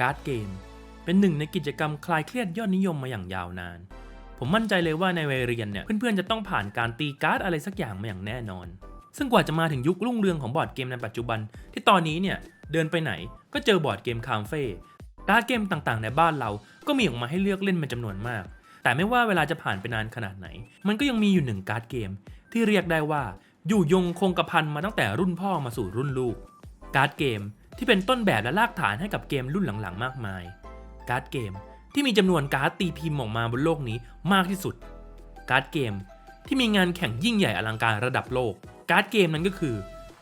การ์ดเกม เป็นหนึ่งในกิจกรรมคลายเครียดยอดนิยมมาอย่างยาวนาน ผมมั่นใจเลยว่าในวัยเรียนเนี่ย เพื่อนๆจะต้องผ่านการตีการ์ดอะไรสักอย่างมาอย่างแน่นอน ซึ่งกว่าจะมาถึงยุครุ่งเรืองของบอร์ดเกมในปัจจุบัน ที่ตอนนี้เนี่ยเดินไปไหนก็เจอบอร์ดเกมคาเฟ่การ์ดเกมต่างๆ ในบ้านเราก็มีออกมาให้เลือกเล่นเป็นจำนวนมาก แต่ไม่ว่าเวลาจะผ่านไปนานขนาดไหน มันก็ยังมีอยู่หนึ่งการ์ดเกม ที่เรียกได้ว่าอยู่ยงคงกระพันมาตั้งแต่รุ่นพ่อมาสู่รุ่นลูก การ์ดเกม ที่เป็นต้นแบบและรากฐานให้กับเกมรุ่นหลังๆ มากมาย การ์ดเกมที่มีจำนวนการ์ดตีพิมพ์ออกมาบนโลกนี้มากที่สุด การ์ดเกมที่มีงานแข่งยิ่งใหญ่อลังการระดับโลก การ์ดเกมนั้นก็คือ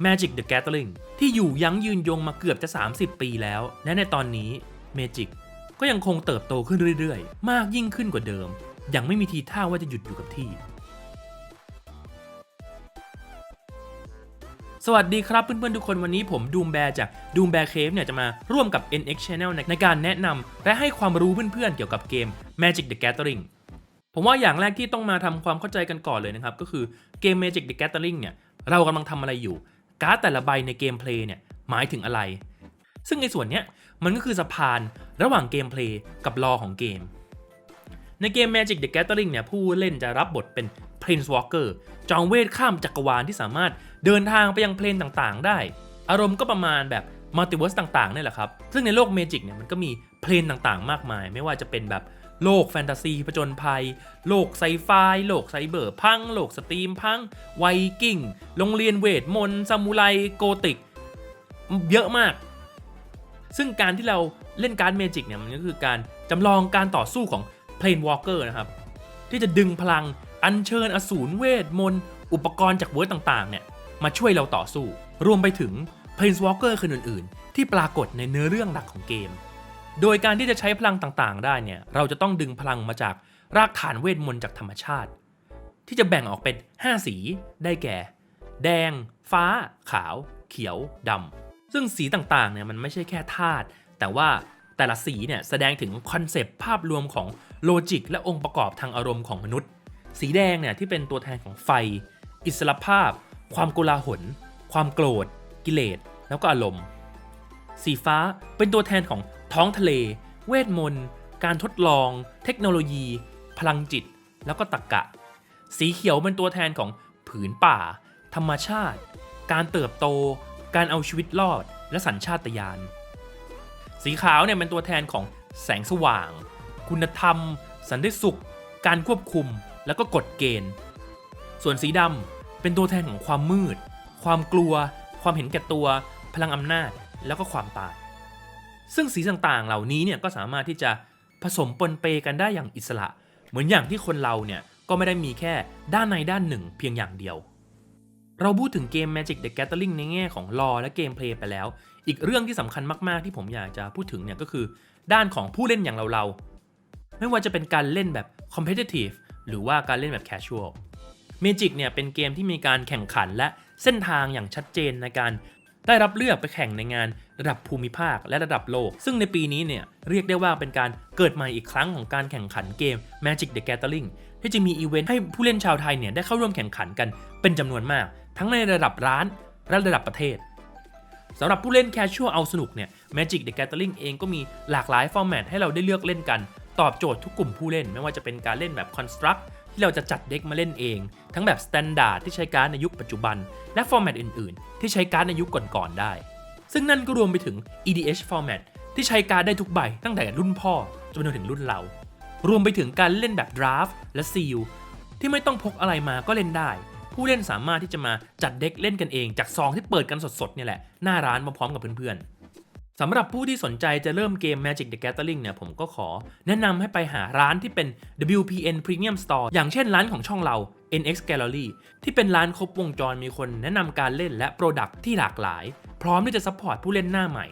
Magic the Gathering ที่อยู่ยั้งยืนยงมาเกือบจะ 30 ปีแล้ว และในตอนนี้ Magic ก็ยังคงเติบโตขึ้นเรื่อยๆ มากยิ่งขึ้นกว่าเดิม ยังไม่มีทีท่าว่าจะหยุดอยู่กับที่ สวัสดีครับเพื่อนๆทุกคนวันนี้ผมดูมแบร์จากดูมแบร์เคฟเนี่ยจะมาร่วมกับ NX Channel ในในการแนะนำและให้ความรู้เพื่อนๆเกี่ยวกับเกม Magic the Gathering ผมว่าอย่างแรกที่ต้องมาทำความเข้าใจกันก่อนเลยนะครับ ก็คือเกม Magic the Gathering เนี่ยเรากำลังทำอะไรอยู่ การ์ดแต่ละใบในเกมเพลย์เนี่ยหมายถึงอะไร ซึ่งในส่วนเนี้ยมันก็คือสะพานระหว่างเกมเพลย์กับลอของเกม ในเกม Magic the Gathering เนี่ยผู้เล่นจะรับบทเป็น Prince Walker จอมเวทข้ามจักรวาลที่สามารถเดินทางไปยังเพลนต่างๆ ได้ อารมณ์ก็ประมาณแบบมัลติเวิร์สต่างๆนี่แหละครับ ซึ่งในโลกเมจิกเนี่ยมันก็มีเพลนต่างๆ มากมาย ไม่ว่าจะเป็นแบบโลกแฟนตาซีผจญภัย โลกไซไฟ โลกไซเบอร์พัง โลกสตรีมพัง ไวกิ้ง โรงเรียนเวทมนต์ซามูไรโกติก เยอะมาก ซึ่งการที่เราเล่นการเมจิกเนี่ยมันก็คือการจำลองการต่อสู้ของเพลนวอล์กเกอร์นะครับ ที่จะดึงพลัง อัญเชิญอสูรเวทมนต์อุปกรณ์จากเวิร์ดต่างๆเนี่ยมาช่วยเราต่อสู้ รวมไปถึง Prince Walker คนอื่นๆ ที่ปรากฏในเนื้อเรื่องหลักของเกม โดยการที่จะใช้พลังต่างๆ ได้เนี่ยเราจะต้องดึงพลังมาจากรากฐานเวทมนต์จากธรรมชาติ ที่จะแบ่งออกเป็น 5 สีได้แก่ แดง ฟ้า ขาว เขียวดำซึ่งสีต่างๆเนี่ยมันไม่ใช่แค่ธาตุแต่ว่าแต่ละสีเนี่ยแสดงถึงคอนเซปต์ภาพรวมของโลจิกและองค์ประกอบทางอารมณ์ของมนุษย์ สีแดงเนี่ยที่เป็นตัวแทนของไฟ อิสรภาพ ความโกลาหล ความโกรธ กิเลส แล้วก็อารมณ์ สีฟ้าเป็นตัวแทนของท้องทะเล เวทมนต์ การทดลอง เทคโนโลยี พลังจิต แล้วก็ตรรกะ สีเขียวเป็นตัวแทนของผืนป่า ธรรมชาติ การเติบโต การเอาชีวิตรอด และสัญชาตญาณ สีขาวเนี่ยเป็นตัวแทนของแสงสว่าง คุณธรรม สันติสุข การควบคุม แล้วก็กฎเกณฑ์ ส่วนสีดำเป็นตัวแทนของความมืด ความกลัว ความเห็นแก่ตัว พลังอำนาจ แล้วก็ความตาย ซึ่งสีต่างๆ เหล่านี้เนี่ยก็สามารถที่จะผสมปนเปกันได้อย่างอิสระ เหมือนอย่างที่คนเราเนี่ยก็ไม่ได้มีแค่ด้านในด้านหนึ่งเพียงอย่างเดียว เราพูดถึงเกม Magic the Gathering ในแง่ของลอและเกมเพลย์ไปแล้ว อีกเรื่องที่สำคัญมากๆที่ผมอยากจะพูดถึงเนี่ยก็คือ ด้านของผู้เล่นอย่างเราๆไม่ว่าจะเป็นการเล่นแบบ competitive หรือว่าการเล่นแบบ casual Magic เนี่ยเป็นเกมที่มีการแข่งขันและเส้นทางอย่างชัดเจนในการได้รับเลือกไปแข่งในงานระดับภูมิภาคและระดับโลก ซึ่งในปีนี้เนี่ยเรียกได้ว่าเป็นการเกิดใหม่อีกครั้งของการแข่งขันเกม Magic the Gathering ที่จะมีอีเวนต์ให้ผู้เล่นชาวไทยเนี่ยได้เข้าร่วมแข่งขันกันเป็นจำนวนมาก ทั้งในระดับร้านและระดับประเทศสำหรับผู้เล่นแคชชวลเอาสนุกเนี่ย Magic the Gathering เองก็มีหลากหลายฟอร์แมตให้เราได้เลือกเล่นกัน ตอบโจทย์ทุกกลุ่มผู้เล่น ไม่ว่าจะเป็นการเล่นแบบ Construct ที่เราจะจัดเด็กมาเล่นเอง ทั้งแบบ Standard ที่ใช้การ์ดในยุคปัจจุบัน และฟอร์แมตอื่น ๆ ที่ใช้การ์ดในยุคก่อน ๆ ได้ ซึ่งนั่นก็รวมไปถึง EDH format ที่ใช้การ์ดได้ทุกใบตั้งแต่รุ่นพ่อจนถึงรุ่นเรา รวมไปถึงการเล่นแบบ Draft และ Seal ที่ไม่ต้องพกอะไรมาก็เล่นได้ ผู้เล่นสามารถที่จะมาจัดเด็กเล่นกันเอง จากซองที่เปิดกันสดๆเนี่ยแหละหน้าร้านมาพร้อมกับเพื่อนๆ สำหรับผู้ที่สนใจจะเริ่มเกม Magic the Gathering เนี่ยผมก็ขอแนะนำให้ไปหาร้านที่เป็น WPN Premium Store อย่างเช่นร้านของช่องเรา NX Gallery ที่เป็นร้านครบวงจรมีคนแนะนำการเล่นและโปรดักที่หลากหลาย พร้อมที่จะซัพพอร์ตผู้เล่นหน้าใหม่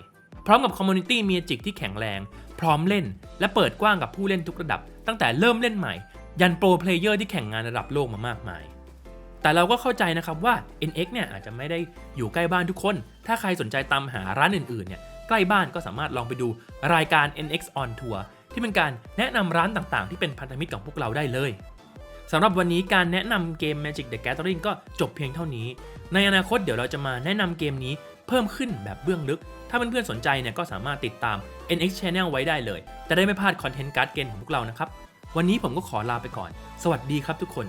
พร้อมกับคอมมูนิตี้เมจิกที่แข็งแรง พร้อมเล่น และเปิดกว้างกับผู้เล่นทุกระดับ ตั้งแต่เริ่มเล่นใหม่ ยันโปรเพลเยอร์ที่แข่งงานระดับโลกมามากมาย แต่เราก็เข้าใจนะครับว่า NX เนี่ยอาจจะไม่ได้อยู่ใกล้บ้านทุกคน ถ้าใครสนใจตามหาร้านอื่นๆเนี่ยใกล้บ้านก็สามารถลองไปดูรายการ NX on Tour ที่เป็นการแนะนำร้านต่างๆ ที่เป็นพันธมิตรของพวกเราได้เลยสำหรับวันนี้การแนะนำเกม Magic the Gathering ก็จบเพียงเท่านี้ ในอนาคตเดี๋ยวเราจะมาแนะนำเกมนี้เพิ่มขึ้นแบบเบื้องลึก ถ้าเพื่อนๆสนใจเนี่ยก็สามารถติดตาม NX Channel ไว้ได้เลย จะได้ไม่พลาดคอนเทนต์การ์ดเกมของพวกเรานะครับ วันนี้ผมก็ขอลาไปก่อน สวัสดีครับทุกคน